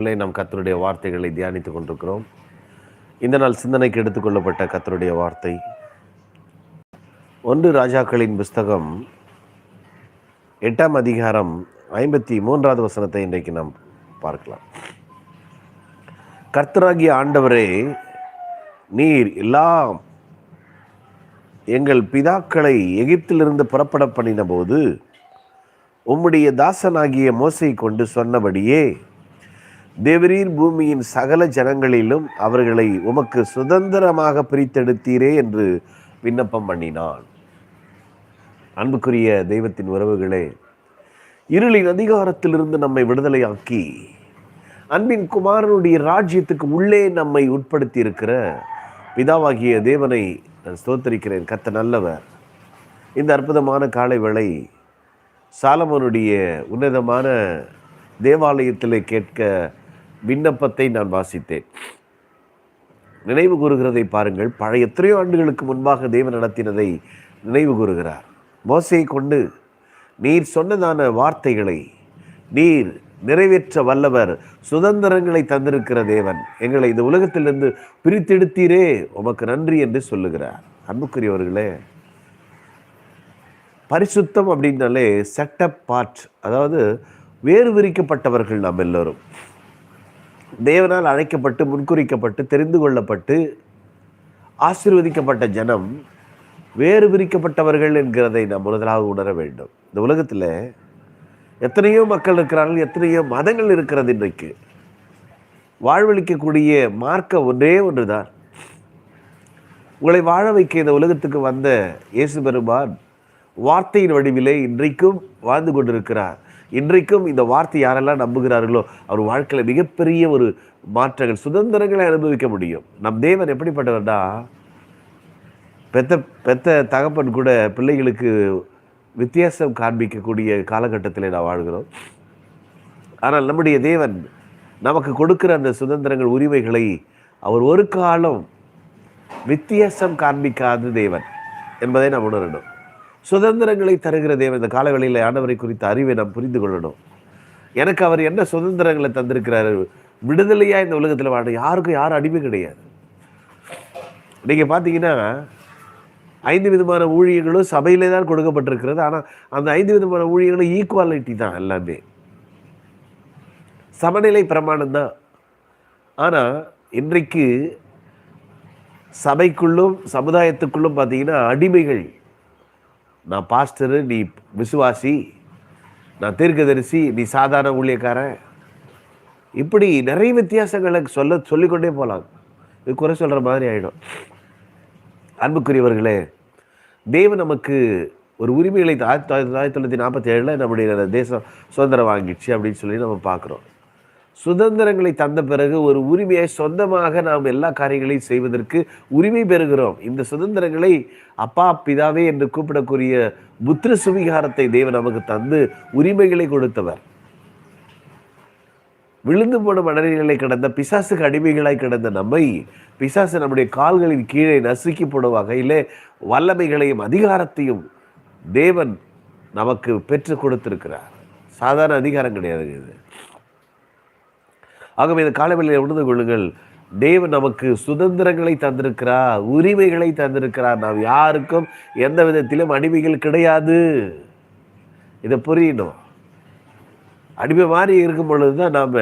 இல்லை நாம் கத்தருடைய வார்த்தைகளை தியானித்துக் கொண்டிருக்கிறோம். இந்த நாள் சிந்தனைக்கு எடுத்துக்கொள்ளப்பட்ட கத்தருடைய வார்த்தை. ஒன்று ராஜாக்களின் புஸ்தகம் எட்டாம் அதிகாரம் ஐம்பத்தி மூன்றாவது வசனத்தை இன்றைக்கு நாம் பார்க்கலாம். கர்த்தராகிய ஆண்டவரே நீர் எல்லாம் எங்கள் பிதாக்களை எகிப்திலிருந்து புறப்பட பண்ணின போது உம்முடைய தாசனாகிய மோசை கொண்டு சொன்னபடியே தேவரீர் பூமியின் சகல ஜனங்களிலும் அவர்களை உமக்கு சுதந்திரமாக பிரித்தெடுத்தீரே என்று விண்ணப்பம் பண்ணினான். அன்புக்குரிய தெய்வத்தின் உறவுகளே இருளின் அதிகாரத்திலிருந்து நம்மை விடுதலையாக்கி அன்பின் குமாரனுடைய ராஜ்யத்துக்கு உள்ளே நம்மை உட்படுத்தி இருக்கிற பிதாவாகிய தேவனை நான் ஸ்தோத்தரிக்கிறேன். கத்த நல்லவர். இந்த அற்புதமான காலை வேளை சாலமனுடைய உன்னதமான தேவாலயத்தில் கேட்க விண்ணப்பத்தை நான் வாசித்தேன். நினைவு கூறுகிறதை பாருங்கள். பழைய எத்தனையோ ஆண்டுகளுக்கு முன்பாக தேவன் நடத்தினதை நினைவு கூறுகிறார். மோசையை கொண்டு நீர் சொன்னதான வார்த்தைகளை நீர் நிறைவேற்ற வல்லவர் சுதந்திரங்களை தந்திருக்கிற தேவன் எங்களை இந்த உலகத்திலிருந்து பிரித்தெடுத்தீரே உமக்கு நன்றி என்று சொல்லுகிறார். அன்புக்குரியவர்களே பரிசுத்தம் அப்படின்னாலே செட்டப் பார்ட் அதாவது வேறு விரிக்கப்பட்டவர்கள் நாம் எல்லோரும். தேவனால் அழைக்கப்பட்டு முன்குறிக்கப்பட்டு தெரிந்து கொள்ளப்பட்டு ஆசிர்வதிக்கப்பட்ட ஜனம் வேறு விரிக்கப்பட்டவர்கள் என்கிறதை நாம் முதலாக உணர வேண்டும். இந்த உலகத்தில் எத்தனையோ மக்கள் இருக்கிறார்கள் எத்தனையோ மதங்கள் இருக்கிறது இன்றைக்கு. வாழ்வளிக்கக்கூடிய மார்க்க ஒன்றே ஒன்று தான் உங்களை வாழ வைக்க இந்த உலகத்துக்கு வந்த இயேசு பெருமான் வார்த்தையின் வடிவிலே இன்றைக்கும் வாழ்ந்து கொண்டிருக்கிறார். இன்றைக்கும் இந்த வார்த்தை யாரெல்லாம் நம்புகிறார்களோ அவர் வாழ்க்கையில் மிகப்பெரிய ஒரு மாற்றங்கள் சுதந்திரங்களை அனுபவிக்க முடியும். நம் தேவன் எப்படிப்பட்டவர்னா பெத்த பெத்த தகப்பன் கூட பிள்ளைகளுக்கு வித்தியாசம் காண்பிக்கக்கூடிய காலகட்டத்தில் நாம் வாழ்கிறோம். ஆனால் நம்முடைய தேவன் நமக்கு கொடுக்கிற அந்த சுதந்திரங்கள் உரிமைகளை அவர் ஒரு காலம் வித்தியாசம் காண்பிக்காத தேவன் என்பதை நாம் உணரணும். சுதந்திரங்களை தருகிற தேவன். இந்த காலவெளியில் ஆண்டவரை குறித்த அறிவை நாம் புரிந்து கொள்ளணும். எனக்கு அவர் என்ன சுதந்திரங்களை தந்திருக்கிறாரு? விடுதலையாக இந்த உலகத்தில் வாழ யாருக்கும் யாரும் அடிமை கிடையாது. நீங்கள் பார்த்தீங்கன்னா ஐந்து விதமான ஊழியர்களும் சபையிலே தான் கொடுக்கப்பட்டிருக்கிறது. ஆனால் அந்த ஐந்து விதமான ஊழியர்களும் ஈக்குவாலிட்டி தான் எல்லாமே. சமநிலை பிரமாணம் தான். ஆனால் இன்றைக்கு சபைக்குள்ளும் சமுதாயத்துக்குள்ளும் பார்த்தீங்கன்னா அடிமைகள் நான் பாஸ்டரு நீ விசுவாசி நான் தீர்க்கதரிசி நீ சாதாரண ஊழியக்காரன். இப்படி நிறைய வித்தியாசங்களை சொல்ல சொல்லிக்கொண்டே போகலாம். இது குறை சொல்கிற மாதிரி ஆகிடும் அன்புக்குரியவர்களே தேவன் நமக்கு ஒரு உரிமைகளை ஆயிரத்தி தொள்ளாயிரத்தி ஆயிரத்தி தொள்ளாயிரத்தி நாற்பத்தி ஏழில் நம்முடைய தேசம் சுதந்திரம் வாங்கிடுச்சு அப்படின்னு சொல்லி நம்ம பார்க்குறோம். சுதந்திரங்களை தந்த பிறகு ஒரு உரிமையை சொந்தமாக நாம் எல்லா காரியங்களையும் செய்வதற்கு உரிமை பெறுகிறோம். இந்த சுதந்திரங்களை அப்பா பிதாவே என்று கூப்பிடக்கூடிய புத்திர சுவிகாரத்தை தேவன் நமக்கு தந்து உரிமைகளை கொடுத்தவர். விழுந்து போன மனநிலை கிடந்த பிசாசுக்கு அடிமைகளாய் கிடந்த நம்மை பிசாசு நம்முடைய கால்களின் கீழே நசுக்கி போடும் வகையிலே வல்லமைகளையும் அதிகாரத்தையும் தேவன் நமக்கு பெற்று கொடுத்திருக்கிறார். சாதாரண அதிகாரம் கிடையாது இது. ஆகவே இந்த காலவெளியில் உணர்ந்து கொள்ளுங்கள். தேவன் நமக்கு சுதந்திரங்களை தந்திருக்கிறார் உரிமைகளை தந்திருக்கிறார். நாம் யாருக்கும் எந்த விதத்திலும் அடிமைகள் கிடையாது. இதை புரியணும். அடிமை மாதிரி இருக்கும் பொழுது தான் நாம்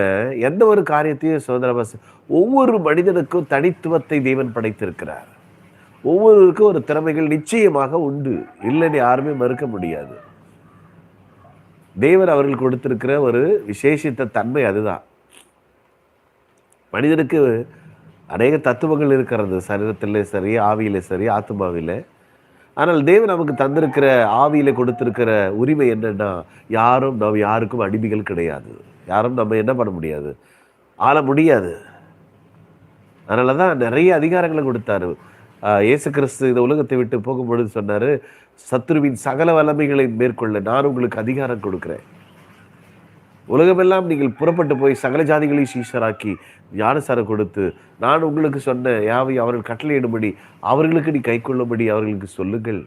எந்த ஒரு காரியத்தையும் சுதந்திரமாக ஒவ்வொரு மனிதனுக்கும் தனித்துவத்தை தேவன் படைத்திருக்கிறார். ஒவ்வொருவருக்கும் ஒரு திறமைகள் நிச்சயமாக உண்டு. இல்லைன்னு யாருமே மறுக்க முடியாது. தேவர் அவர்கள் கொடுத்திருக்கிற ஒரு விசேஷித்த தன்மை அதுதான். மனிதனுக்கு அநேக தத்துவங்கள் இருக்கிறது. சரீரத்தில் சரி ஆவியில் சரி ஆத்மாவில். ஆனால் தேவன் நமக்கு தந்திருக்கிற ஆவியில் கொடுத்துருக்கிற உரிமை என்னென்னா யாரும் நம்ம யாருக்கும் அடிமைகள் கிடையாது. யாரும் நம்ம என்ன பண்ண முடியாது? ஆள முடியாது. அதனால தான் நிறைய அதிகாரங்களை கொடுத்தாரு. இயேசு கிறிஸ்து இந்த உலகத்தை விட்டு போகும்பொழுது சொன்னார் சத்ருவின் சகல வல்லமைகளை மேற்கொள்ள நான் உங்களுக்கு அதிகாரம் கொடுக்குறேன். உலகமெல்லாம் நீங்கள் புறப்பட்டு போய் சகல ஜாதிகளை சீஷராக்கி ஞானசாரம் கொடுத்து நான் உங்களுக்கு சொன்ன யாவை அவர்கள் கட்டளையிடும்படி அவர்களுக்கு நீ கை கொள்ளும்படி அவர்களுக்கு சொல்லுங்கள்.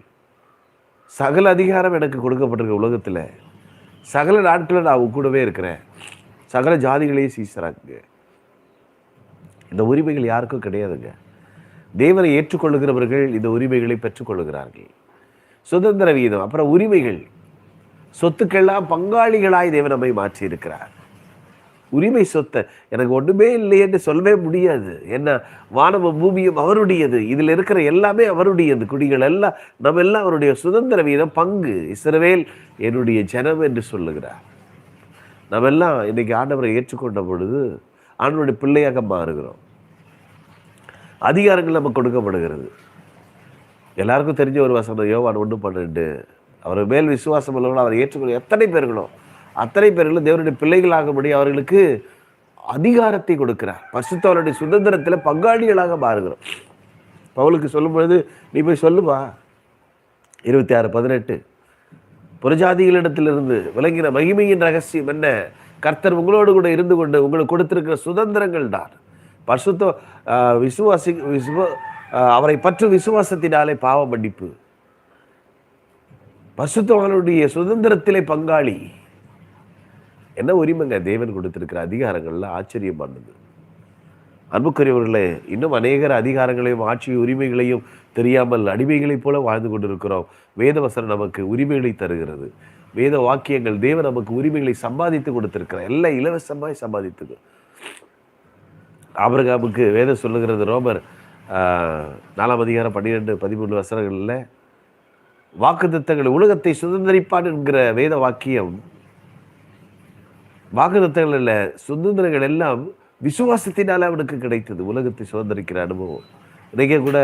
சகல அதிகாரம் எனக்கு கொடுக்கப்பட்டிருக்க உலகத்தில். சகல நாட்களில் நான் உங்க கூடவே இருக்கிறேன். சகல ஜாதிகளையும் சீசராக்குங்க இந்த உரிமைகள் யாருக்கும் கிடையாதுங்க. தேவனை ஏற்றுக்கொள்ளுகிறவர்கள் இந்த உரிமைகளை பெற்றுக்கொள்ளுகிறார்கள். சுதந்திர வீதம் அப்புறம் உரிமைகள். சொத்துக்கெல்லாம் பங்காளிகளாய் தேவன் நம்மை மாற்றி இருக்கிறார் உரிமை சொத்தை எனக்கு ஒன்றுமே இல்லையென்று சொல்லவே முடியாது. என்ன வானமும் பூமியும் அவருடையது. இதில் இருக்கிற எல்லாமே அவருடையது. குடிகள் எல்லாம் நம்ம எல்லாம் அவருடைய சுதந்திர வீதம் பங்கு. இஸ்ரவேல் என்னுடைய ஜனம் என்று சொல்லுகிறார். நம்ம எல்லாம் இன்னைக்கு ஆண்டவரை ஏற்றுக்கொண்ட பொழுது ஆண்டவருடைய பிள்ளையாக மாறுகிறோம். அதிகாரங்கள் நமக்கு கொடுக்கப்படுகிறது. எல்லாருக்கும் தெரிஞ்ச ஒரு வசனம் யோவான் ஒன்று பன்னெண்டு. அவர் மேல் விசுவாசம் உள்ளவர்கள் அவர் ஏற்றுக்கொள்ள எத்தனை பேர்களோ அத்தனை பேர்களும் தேவனுடைய பிள்ளைகளாகும்படி அவர்களுக்கு அதிகாரத்தை கொடுக்கிறார். பசுத்தவருடைய சுதந்திரத்தில் பங்காளிகளாக மாறுகிறோம். பவுலுக்கு சொல்லும் பொழுது நீ போய் சொல்லுமா? இருபத்தி ஆறு பதினெட்டு. புறஜாதிகளிடத்திலிருந்து விளங்கின மகிமையின் ரகசியம் என்ன? கர்த்தர் உங்களோடு கூட இருந்து கொண்டு உங்களுக்கு கொடுத்திருக்கிற சுதந்திரங்கள் தான். பசுத்த விசுவாசி விசுவ அவரை பற்று விசுவாசத்தினாலே பாவ மன்னிப்பு. பசுத்தவானுடைய சுதந்திரத்திலே பங்காளி. என்ன உரிமைங்க தேவன் கொடுத்திருக்கிற அதிகாரங்கள்ல ஆச்சரியமானது அன்புக்குரியவர்களே இன்னும் அநேகர் அதிகாரங்களையும் ஆட்சி உரிமைகளையும் தெரியாமல் அடிமைகளைப் போல வாழ்ந்து கொண்டிருக்கிறோம். வேதவசனம் நமக்கு உரிமைகளை தருகிறது. வேத வாக்கியங்கள் தேவன் நமக்கு உரிமைகளை சம்பாதித்து கொடுத்திருக்கிறார் எல்லாம் இலவசமாய் சம்பாதித்து ஆபிரகாமுக்கு வேதம் சொல்லுகிறது ரோமர் ஆஹ், நாலாம் அதிகாரம் பன்னிரெண்டு பதிமூணு வசனங்களில் வாக்குத்தத்தங்கள் உலகத்தை சுதந்திரிப்பான் என்கிற வேத வாக்கியம். வாக்குத்தத்தங்கள் இல்லை சுதந்திரங்கள் எல்லாம் விசுவாசத்தினால அவனுக்கு கிடைத்தது உலகத்தை சுதந்திரிக்கிற அனுபவம். இன்றைக்கே கூட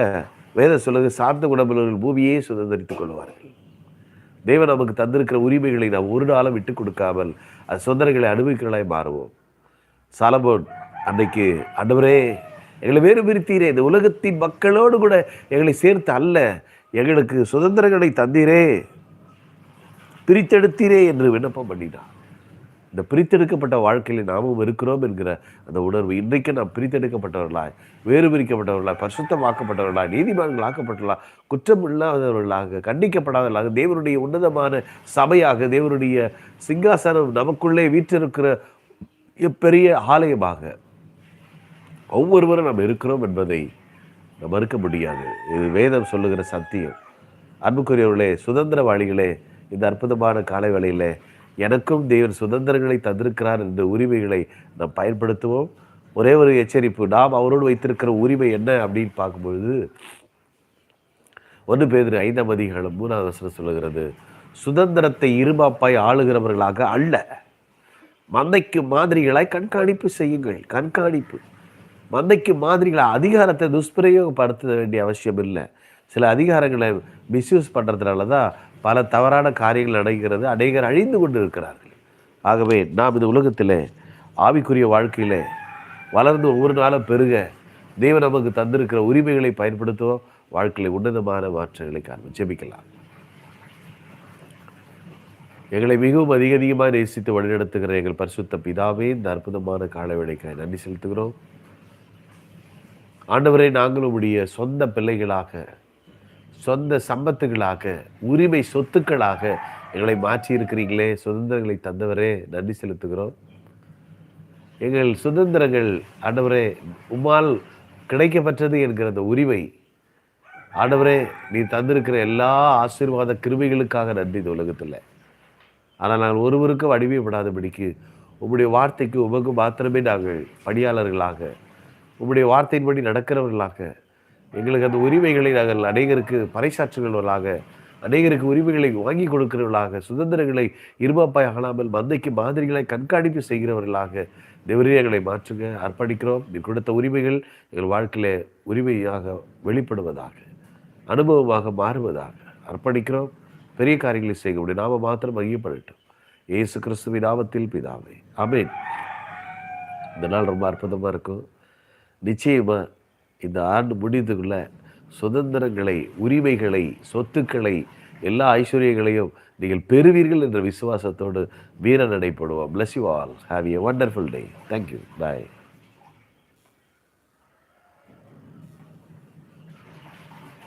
வேத சொல்லுது சார்ந்த குணமுள்ளவர்கள் பூமியே சுதந்திரித்துக் கொள்வார்கள். தேவன் நமக்கு தந்திருக்கிற உரிமைகளை நாம் ஒரு நாளும் விட்டு கொடுக்காமல் அது சுதந்திரங்களை அனுபவிக்கலாய் மாறுவோம். சாலமோன் அன்னைக்கு ஆண்டவரே எங்களை வேறு பிரித்தீரே இந்த உலகத்தின் மக்களோடு கூட எங்களை சேர்த்து அல்ல. எங்களுக்கு சுதந்திரங்களை தந்தீரே. பிரித்தெடுத்தீரே என்று விண்ணப்பம் பண்ணினார் இந்த பிரித்தெடுக்கப்பட்ட வாழ்க்கையில் நாமும் இருக்கிறோம் என்கிற அந்த உணர்வு இன்றைக்கு நாம் பிரித்தெடுக்கப்பட்டவர்களாய் வேறு பிரிக்கப்பட்டவர்களாய் பரிசுத்தமாக்கப்பட்டவர்களாய் நீதிமான்கள் ஆக்கப்பட்டவர்களாக குற்றம் இல்லாதவர்களாக கண்டிக்கப்படாதவர்களாக தேவனுடைய உன்னதமான சபையாக தேவனுடைய சிங்காசனம் நமக்குள்ளே வீற்றிருக்கிற பெரிய ஆலயமாக ஒவ்வொருவரும் நாம் இருக்கிறோம் என்பதை நாம் மறுக்க முடியாது. இது வேதம் சொல்லுகிற சத்தியம். அன்புக்குரியவர்களே சுதந்திரவாளிகளே இந்த அற்புதமான காலை வேளையில் எனக்கும் தேவன் சுதந்திரங்களை தந்திருக்கிறார் என்ற உரிமைகளை நாம் பயன்படுத்துவோம். ஒரே ஒரு எச்சரிப்பு நாம் அவரோடு வைத்திருக்கிற உரிமை என்ன அப்படின்னு பார்க்கும்பொழுது ஒன்று பேர் ஐந்தாம் அதிகாரம் மூணாவது வசனம் சொல்லுகிறது சுதந்திரத்தை இருமாப்பாய் ஆளுகிறவர்களாக அல்ல. மந்தைக்கு மாதிரிகளாய் கண்காணிப்பு செய்யுங்கள் கண்காணிப்பு. மந்தைக்கு மாதிரிகளை அதிகாரத்தை துஷ்பிரயோகப்படுத்த வேண்டிய அவசியம் இல்லை. சில அதிகாரங்களை மிஸ்யூஸ் பண்ணுறதுனால தான் பல தவறான காரியங்கள் நடக்கிறது அநேகர் அழிந்து கொண்டு இருக்கிறார்கள் ஆகவே நாம் இந்த உலகத்தில் ஆவிக்குரிய வாழ்க்கையில் வளர்ந்து ஒவ்வொரு நாளும் பெருக தெய்வம் நமக்கு தந்திருக்கிற உரிமைகளை பயன்படுத்துவோம் வாழ்க்கையில் உன்னதமான மாற்றங்களை காண்போம். ஜெபிக்கலாம். எங்களை மிகவும் அதிக அதிகமாக நேசித்து வழிநடத்துகிற எங்கள் பரிசுத்த பிதாவே இந்த அற்புதமான காலவேளைக்காய் நன்றி செலுத்துகிறோம். ஆண்டவரை நாங்கள் உடைய சொந்த பிள்ளைகளாக சொந்த சம்பத்துகளாக உரிமை சொத்துக்களாக எங்களை மாற்றி இருக்கிறீங்களே. சுதந்திரங்களை தந்தவரே நன்றி செலுத்துகிறோம். எங்கள் சுதந்திரங்கள் ஆண்டவரே உம்மால் கிடைக்கப்பெற்றது என்கிற அந்த உரிமை. ஆண்டவரே நீ தந்திருக்கிற எல்லா ஆசீர்வாத கிருமிகளுக்காக நன்றி இந்த உலகத்தில். ஆனால் நாங்கள் ஒருவருக்கும் அடிமைப்படாதபடிக்கு உங்களுடைய வார்த்தைக்கு உமக்கு மாத்திரமே நாங்கள் பணியாளர்களாக உங்களுடைய வார்த்தையின்படி நடக்கிறவர்களாக எங்களுக்கு அந்த உரிமைகளை நாங்கள் அநேகருக்கு பறைசாற்றுகிறவர்களாக அநேகருக்கு உரிமைகளை வாங்கி கொடுக்கிறவர்களாக சுதந்திரங்களை இருமாப்பாய் அகலாமல் மந்தைக்கு மாதிரிகளை கண்காணிப்பு செய்கிறவர்களாக தேவரே மாற்றுங்க அர்ப்பணிக்கிறோம். நீ கொடுத்த உரிமைகள் எங்கள் வாழ்க்கையில உரிமையாக வெளிப்படுவதாக அனுபவமாக மாறுவதாக அர்ப்பணிக்கிறோம். பெரிய காரியங்களை செய்ய முடியும் நாம மாத்திரம் மையப்படட்டும் இயேசு கிறிஸ்துவின் நாமத்தில் பிதாவை. அமேன் இந்த நாள் ரொம்ப அற்புதமாக இருக்கும். நிச்சயமாக இந்த ஆண்டு முடிந்ததுக்குள்ள சுதந்திரங்களை உரிமைகளை சொத்துக்களை எல்லா ஐஸ்வர்யங்களையும் நீங்கள் பெறுவீர்கள் என்ற விசுவாசத்தோடு வீர நடைபடுவோம் bless you all have a wonderful day thank you bye